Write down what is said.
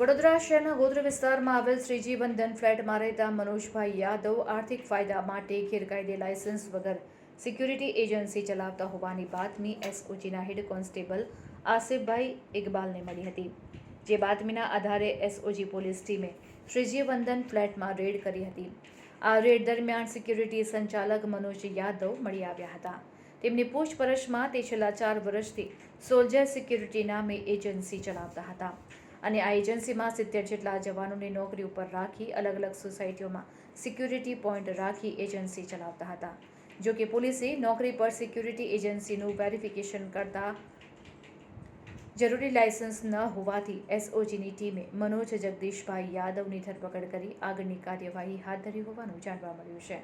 વડોદરા શહેરના ગોત્ર વિસ્તારમાં આવેલ શ્રીજી બંધન ફ્લેટમાં રહેતા મનોજભાઈ યાદવ આર્થિક ફાયદા માટે ગેરકાયદે લાયસન્સ વગર સિક્યુરિટી એજન્સી ચલાવતા હોવાની બાતમી એસઓજીના હેડ કોન્સ્ટેબલ આસિફભાઈ ઇકબાલને મળી હતી. જે બાતમીના આધારે એસઓજી પોલીસ ટીમે શ્રીજી બંધન ફ્લેટમાં રેડ કરી હતી. આ રેડ દરમિયાન સિક્યુરિટી સંચાલક મનોજ યાદવ મળી આવ્યા હતા. તેમની પૂછપરછમાં તે છેલ્લા ચાર વર્ષથી સોલ્જર સિક્યુરિટી નામે એજન્સી ચલાવતા હતા. અને આ એજન્સીમાં સિત્તેર જેટલા જવાનોની નોકરી ઉપર રાખી અલગ અલગ સોસાયટીઓમાં સિક્યુરિટી પોઈન્ટ રાખી એજન્સી ચલાવતા હતા. જો કે પોલીસે નોકરી પર સિક્યુરિટી એજન્સીનું વેરિફિકેશન કરતા જરૂરી લાયસન્સ ન હોવાથી એસઓજીની ટીમે મનોજ જગદીશભાઈ યાદવની ધરપકડ કરી આગળની કાર્યવાહી હાથ ધરી હોવાનું જાણવા મળ્યું છે.